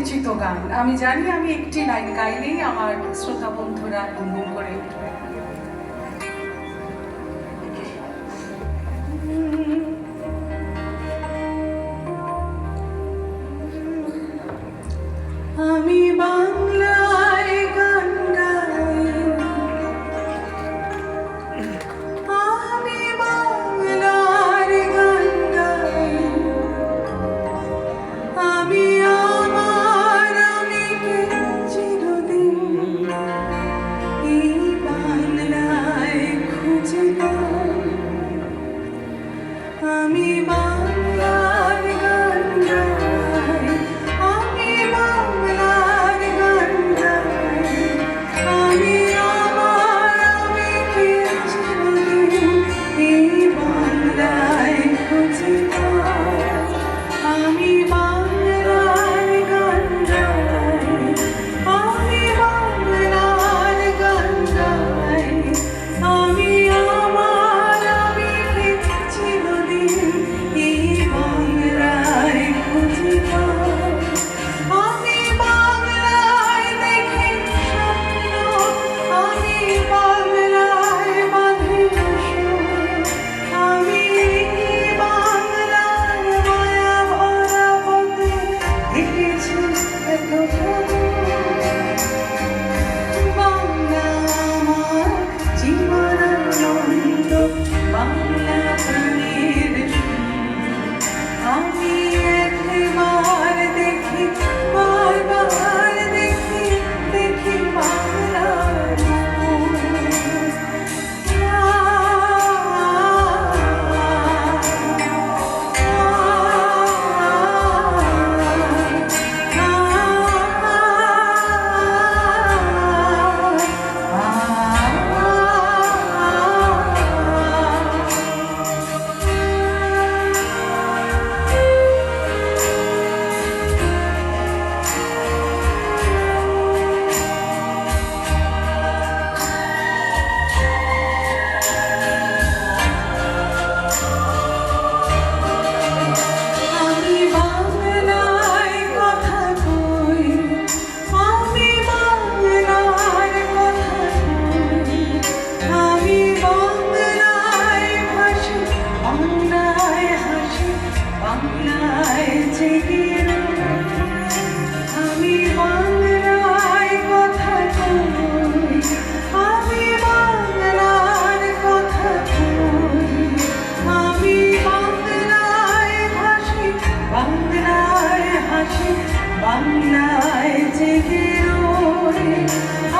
পরিচিত গান। আমি জানি আমি একটি লাইন গাইলেই আমার শ্রোতা বন্ধুরা গুনগুন করে উঠবে। เป็นของเธ see.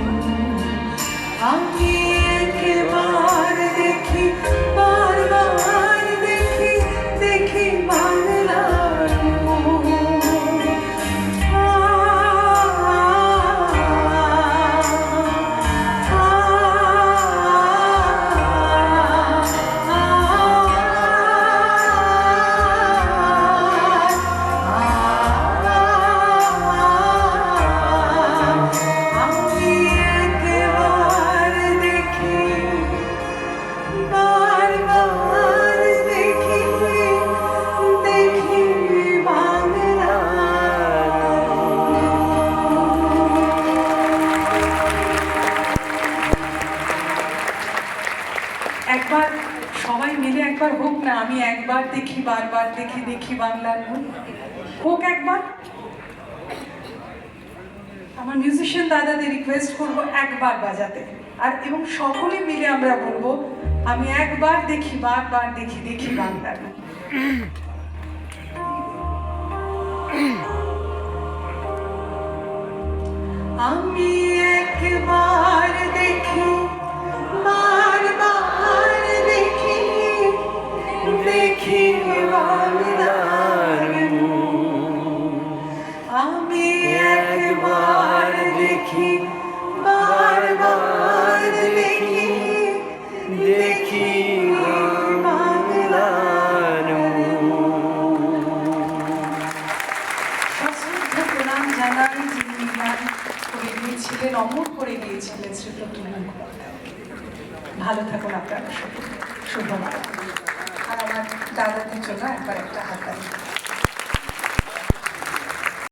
হোক না, আমি একবার দেখি, বারবার দেখি দেখি বাংলার মুখ হোক একবার। আমার মিউজিশিয়ান দাদাদের রিকোয়েস্ট করব একবার বাজাতে। আর এবং সকলে মিলে আমরা বলব, আমি একবার দেখি, বারবার দেখি দেখি বাংলার মুখ আমি একবার দেখি করে অমর করে গিয়েছিলেন শ্রীপ্রতুল মুখোপাধ্যায় ভালো থাকুন আপনারা। শুভ আর আমার দাদাদের জন্য একবার একটা হাত।